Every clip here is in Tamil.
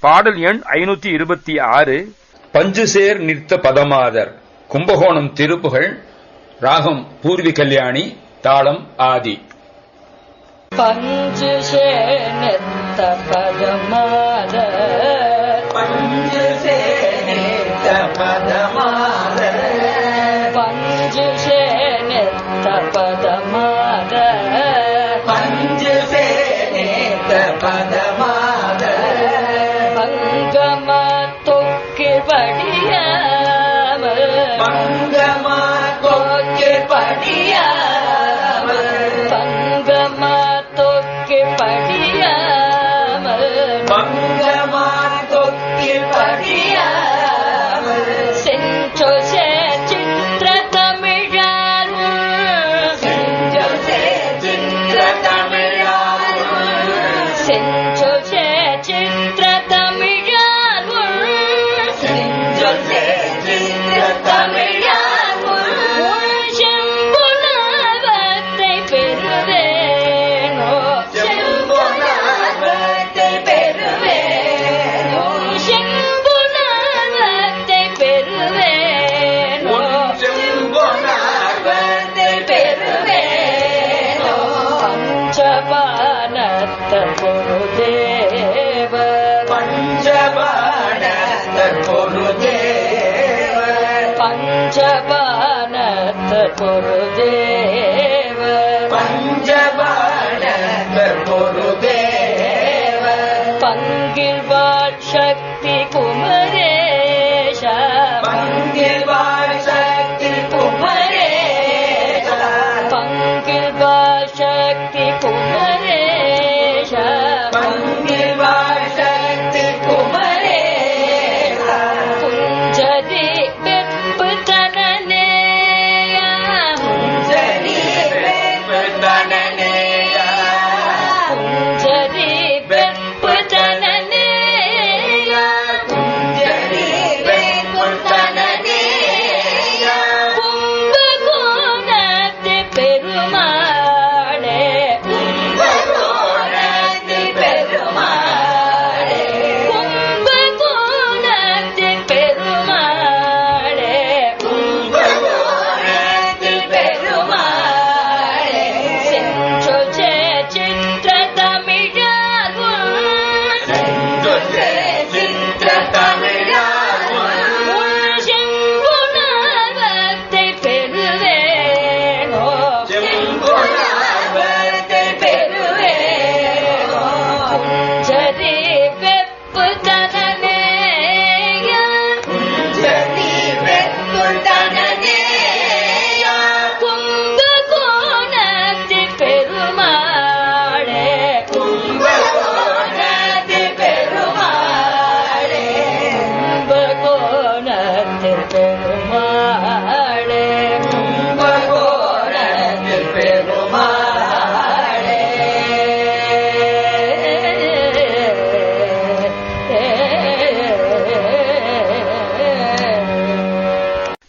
பாடல் எண் ஐநூத்தி இருபத்தி ஆறு. பஞ்சுசேர் நிறுத்த பதமாதர் கும்பகோணம் திருப்புகழ் ராகம் பூர்வி கல்யாணி தாளம் ஆதி. पञ्च से न पदमा पञ्च से मा पङ्गमा पठिया पङ्गमाङ्गमा पठियाङ्ग गुरुदे पञ्चवाणुदे पञ्चबानिवा शक्ति कुम குஞ்சரி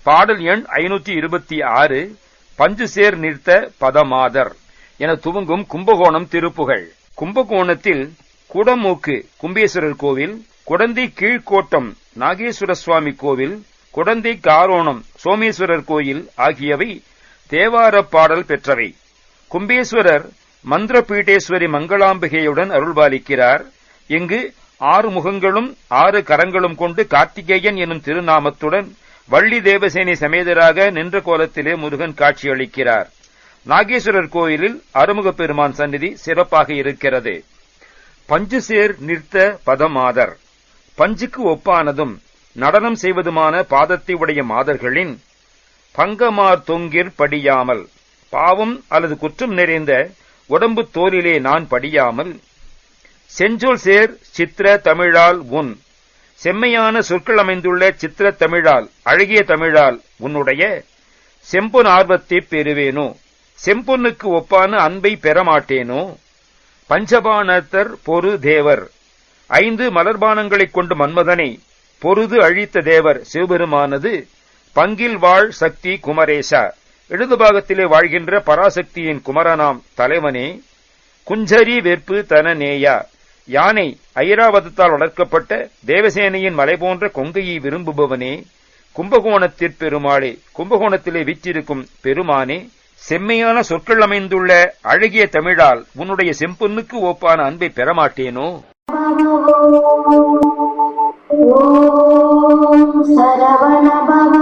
பாடல் எண் ஐநூத்தி இருபத்தி ஆறு பஞ்சு சேர் நிறுத்த பதமாதர். என துவங்கும் கும்பகோணம் திருப்புகள். கும்பகோணத்தில் குடமூக்கு கும்பேஸ்வரர் கோவில் குடந்தை கீழ்கோட்டம் நாகேஸ்வர சுவாமி கோவில் குடந்தை காரோணம் சோமேஸ்வரர் கோயில் ஆகியவை தேவார பாடல் பெற்றவை. கும்பேஸ்வரர் மந்திரபீடேஸ்வரி மங்களாம்பிகையுடன் அருள்பாலிக்கிறார். இங்கு ஆறு முகங்களும் ஆறு கரங்களும் கொண்டு கார்த்திகேயன் எனும் திருநாமத்துடன் வள்ளி தேவசேனி சமேதராக நின்ற கோலத்திலே முருகன் காட்சியளிக்கிறார். நாகேஸ்வரர் கோயிலில் அருமுக பெருமான் சந்நிதி சிறப்பாக இருக்கிறது. பஞ்சுசேர் நிறுத்த பதமாதர். பஞ்சுக்கு ஒப்பானதும் நடனம் செய்வதுமான பாதத்தை உடைய மாதர்களின் பங்கமார் தொங்கிற் படியாமல் பாவம் அல்லது குற்றம் நிறைந்த உடம்பு தோலிலே நான் படியாமல் செஞ்சொல் சேர் சித்திர தமிழால் உன் செம்மையான சொற்கள் அமைந்துள்ள சித்திர தமிழால் அழகிய தமிழால் உன்னுடைய செம்பொன் ஆர்வத்தைப் பெறுவேனோ? செம்பொன்னுக்கு ஒப்பான அன்பை பெறமாட்டேனோ? பஞ்சபாணத்தர் பொரு தேவர் ஐந்து மலர்பானங்களைக் கொண்டு மன்மதனை பொருது அழித்த தேவர் சிவபெருமானது பங்கில் வாழ் சக்தி குமரேசா. இடது பாகத்திலே வாழ்கின்ற பராசக்தியின் குமரனாம் தலைவனே குஞ்சரி வெற்பு தன நேயா. யானை ஐராவதத்தால் வளர்க்கப்பட்ட தேவசேனையின் மலை போன்ற கொங்கையை விரும்புபவனே கும்பகோணத்திற் பெருமாளே கும்பகோணத்திலே விற்றிருக்கும் பெருமானே செம்மையான சொற்கள் அமைந்துள்ள அழகிய தமிழால் உன்னுடைய செம்பொன்னுக்கு ஒப்பான அன்பை பெறமாட்டேனோ? சரவணபவ